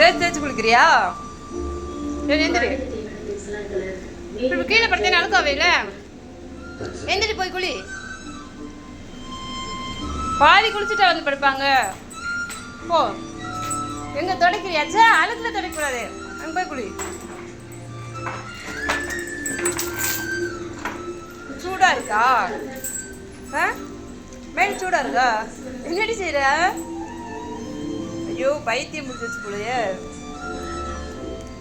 தேய்ச்சி தேய்ச்சி குளிக்கிறியா? சரி எந்திரி. இப்ப கீழே படுத்தேன் அழுக்காவையில எந்திரி போய் குளி. பாதி குளிச்சுட்டா வந்து படுப்பாங்க. போ. எங்க தொடக்கிறியாச்சா அழுக்குல தொடக்கூடாது அங்க போய் குளி. சூடா இருக்கா? ஆ? சூடா இருக்கா? என்னடி செய்யற ஐயோ பைத்தியம் முடிச்சு போலயே.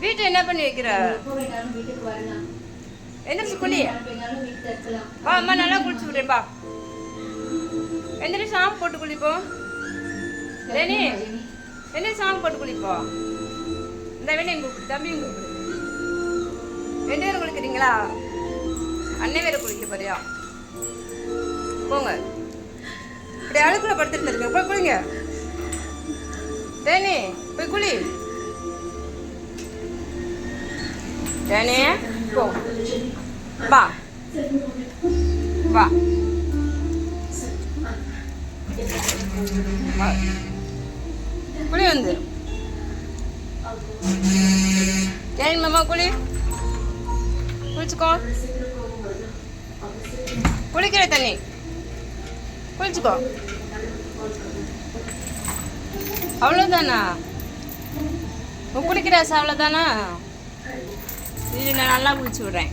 வீட்டை என்ன பண்ணி வைக்கிற? எந்திரிச்சு குளி. வா அம்மா நல்லா குளிச்சு விடுறேன் பா. எந்திரி சாம்பு போட்டு குளிப்போம் ரெனி என்ன சாங் போட்டு குளிப்போம் இந்த வேணும் எங்க கூப்பிடு தம்பியும் கூப்பிடு. ரெண்டு பேரும் குளிக்கிறீங்களா? அண்ணன் வேற குளிக்க போறியா? போங்க. இப்படி அழுக்குள்ள படுத்துட்டு இருங்க போய் குளிங்க. டேனி போய் குளி. டேனி போ. வா. வா. குளி வந்து. ஏன் மாமா குளி. குளிச்சுக்கோ. குளிக்கிற தண்ணி குளிச்சுக்கோ. அவ்வளோதானா குளிக்கிற அவ்வளோதானா இது நான் நல்லா குளிச்சு விட்றேன்.